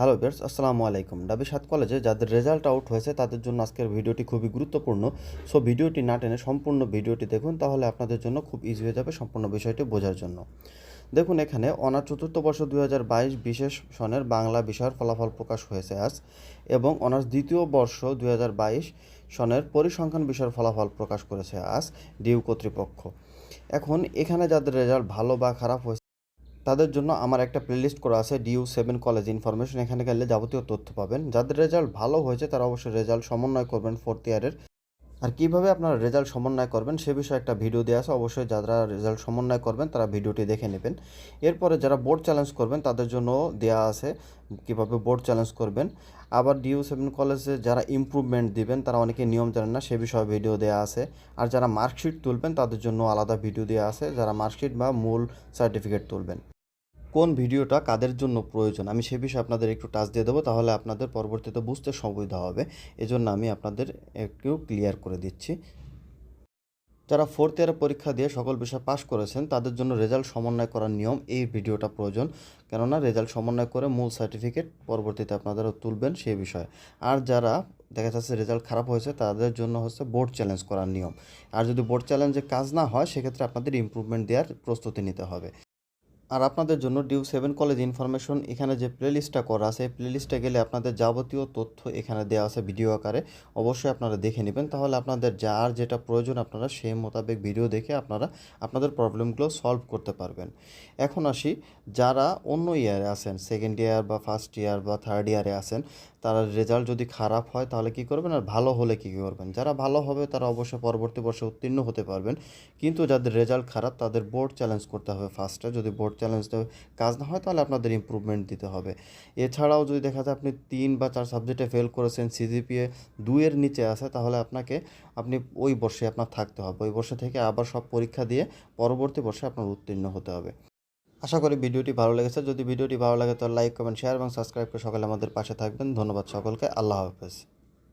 Hello বিয়ার্স আসসালামু আলাইকুম। ডাবি সাত কলেজে যাদের রেজাল্ট আউট হয়েছে, তাদের জন্য আজকের ভিডিওটি খুবই গুরুত্বপূর্ণ। সো ভিডিওটি না টেনে সম্পূর্ণ ভিডিওটি দেখুন, তাহলে আপনাদের জন্য খুব ইজি হয়ে যাবে সম্পূর্ণ বিষয়টি বোঝার জন্য। দেখুন এখানে অনার চতুর্থ বর্ষ দুই হাজার বাইশ বিশেষ সনের বাংলা বিষয়ের ফলাফল প্রকাশ হয়েছে আজ, এবং অনার্স দ্বিতীয় বর্ষ দুই হাজার বাইশ সনের পরিসংখ্যান বিষয়ের ফলাফল প্রকাশ করেছে আজ, ডিউ কর্তৃপক্ষ। এখন, এখানে যাদের রেজাল্ট ভালো বা খারাপ হয়েছে তাদের জন্য আমার একটা প্লেলিস্ট করা আছে ডিউ সেভেন কলেজ ইনফরমেশন এখানে গেলে যাবতীয় তথ্য পাবেন। যাদের রেজাল্ট ভালো হয়েছে, তারা অবশ্যই রেজাল্ট সমন্বয় করবেন ফোর্থ ইয়ারের আর কীভাবে আপনারা রেজাল্ট সমন্বয় করবেন সে বিষয়ে একটা ভিডিও দেওয়া আছে। অবশ্যই যারা রেজাল্ট সমন্বয় করবেন, তারা ভিডিওটি দেখে নেবেন। এরপরে যারা বোর্ড চ্যালেঞ্জ করবেন, তাদের জন্য দেওয়া আছে কীভাবে বোর্ড চ্যালেঞ্জ করবেন। আবার ডিউ সেভেন কলেজে যারা ইমপ্রুভমেন্ট দিবেন, তারা অনেকে নিয়ম জানেন না, সে বিষয়ে ভিডিও দেওয়া আছে। আর যারা মার্কশিট তুলবেন, তাদের জন্য আলাদা ভিডিও দেওয়া আছে, যারা মার্কশিট বা মূল সার্টিফিকেট তুলবেন। কোন ভিডিওটা কাদের জন্য প্রয়োজন? আমি সে বিষয়ে আপনাদের একটু টাচ দিয়ে দেবো, তাহলে আপনাদের পরবর্তীতে বুঝতে সুবিধা হবে। এজন্য আমি আপনাদের একটু ক্লিয়ার করে দিচ্ছি। যারা ফোর্থ ইয়ারে পরীক্ষা দিয়ে সকল বিষয় পাশ করেছেন, তাদের জন্য রেজাল্ট সমন্বয় করার নিয়ম এই ভিডিওটা প্রয়োজন। কেননা রেজাল্ট সমন্বয় করে মূল সার্টিফিকেট পরবর্তীতে আপনারা তুলবেন সেই বিষয়ে। আর যারা দেখা যাচ্ছে রেজাল্ট খারাপ হয়েছে, তাদের জন্য হচ্ছে বোর্ড চ্যালেঞ্জ করার নিয়ম। আর যদি বোর্ড চ্যালেঞ্জে কাজ না হয়, সেক্ষেত্রে আপনাদের ইমপ্রুভমেন্ট দেওয়ার প্রস্তুতি নিতে হবে। আর আপনাদের জন্য ডিউ সেভেন কলেজ ইনফরমেশন এখানে যে প্লেলিস্টটা করা আছে, এই প্লেলিস্টে গেলে আপনাদের যাবতীয় তথ্য এখানে দেওয়া আছে ভিডিও আকারে। অবশ্যই আপনারা দেখে নেবেন। তাহলে আপনাদের যার যেটা প্রয়োজন আপনারা সেই মোতাবেক ভিডিও দেখে আপনারা আপনাদের প্রবলেমগুলো সলভ করতে পারবেন। এখন আসি, যারা অন্য ইয়ারে আছেন সেকেন্ড ইয়ার বা ফার্স্ট ইয়ার বা থার্ড ইয়ারে আছেন, তারা রেজাল্ট যদি খারাপ হয় তাহলে কি করবেন? আর ভালো হলে কী করবেন? যারা ভালো হবে তারা অবশ্যই পরবর্তী বর্ষে উত্তীর্ণ হতে পারবেন। কিন্তু যাদের রেজাল্ট খারাপ তাদের বোর্ড চ্যালেঞ্জ করতে হবে ফার্স্টে যদি বোর্ড চ্যালেঞ্জ দেবে। কাজ না হয় তাহলে আপনাদের ইমপ্রুভমেন্ট দিতে হবে। এছাড়াও যদি দেখা যায় আপনি তিন বা চার সাবজেক্টে ফেল করেছেন সিজিপিএ দুইয়ের নিচে আছে, তাহলে আপনাকে আপনি ওই বর্ষে আপনার থাকতে হবে। ওই বর্ষে থেকে আবার সব পরীক্ষা দিয়ে পরবর্তী বর্ষে আপনার উত্তীর্ণ হতে হবে। আশা করি ভিডিওটি ভালো লেগেছে। যদি ভিডিওটি ভালো লাগে তাহলে লাইক কমেন্ট শেয়ার এবং সাবস্ক্রাইব করে সকালে আমাদের পাশে থাকবেন। ধন্যবাদ সকলকে। আল্লাহ হাফেজ।